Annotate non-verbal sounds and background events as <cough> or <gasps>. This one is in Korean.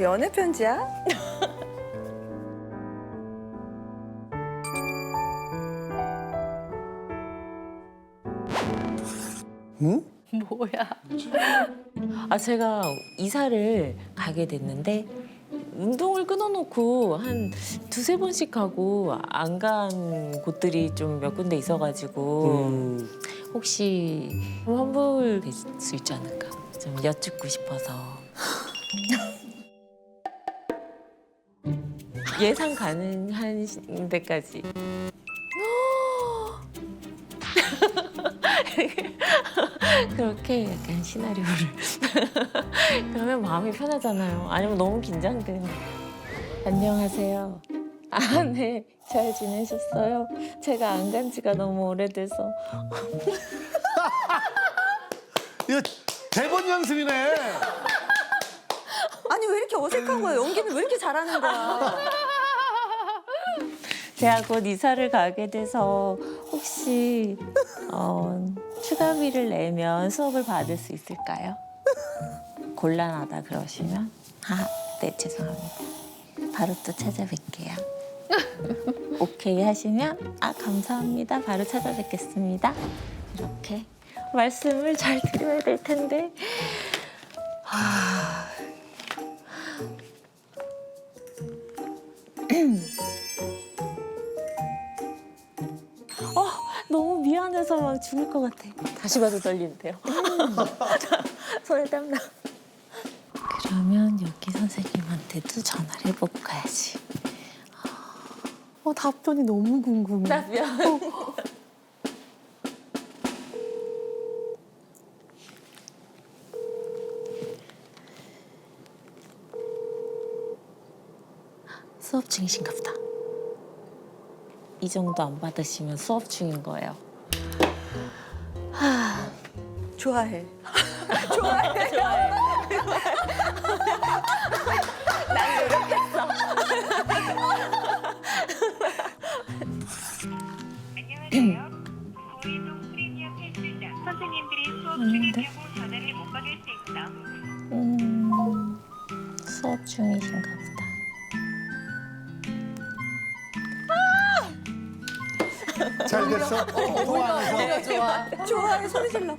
연애 편지야? <laughs> 응? 뭐야? 아 제가 이사를 가게 됐는데 운동을 끊어놓고 한 두세 번씩 가고 안 간 곳들이 좀 몇 군데 있어가지고 음. 혹시 환불 될 수 있지 않을까 좀 여쭙고 싶어서 <laughs> 예상 가능한 시- 데까지 <gasps> 그렇게 약간 시나리오를 <laughs> 그러면 마음이 편하잖아요. 아니면 너무 긴장되는. 안녕하세요. 아, 네. 잘 지내셨어요? 제가 안 간 지가 너무 오래돼서. <laughs> 이거 대본 연습이네. 아니 왜 이렇게 어색한 거야? 연기는 왜 이렇게 잘하는 거야? 곧 이사를 가게 돼서 혹시 어, 추가비를 내면 수업을 받을 수 있을까요? 곤란하다 그러시면 아, 네 죄송합니다. 바로 또 찾아뵐게요. 오케이 하시면 아 감사합니다. 바로 찾아뵙겠습니다. 이렇게 말씀을 잘 드려야 될 텐데 어, 미안해서 막 죽을 것 같아. 다시 봐도 떨리는데요. <laughs> 손에 땀나. 그러면 여기 선생님한테도 전화를 해보고 가야지. 어, 답변이 너무 궁금해. 나 미안. 수업 중이신가 보다. 이 정도 안 받으시면 수업 중인 거예요. 좋아해. <laughs> 안녕하세요. 고이동 프리미엄 헬스장 선생님들이 수업 중인 경우 전화를 못 받을 수 있어. 음, 수업 중이신가 보다. 잘 됐어? 통화하면서. 좋아해 소리 질러.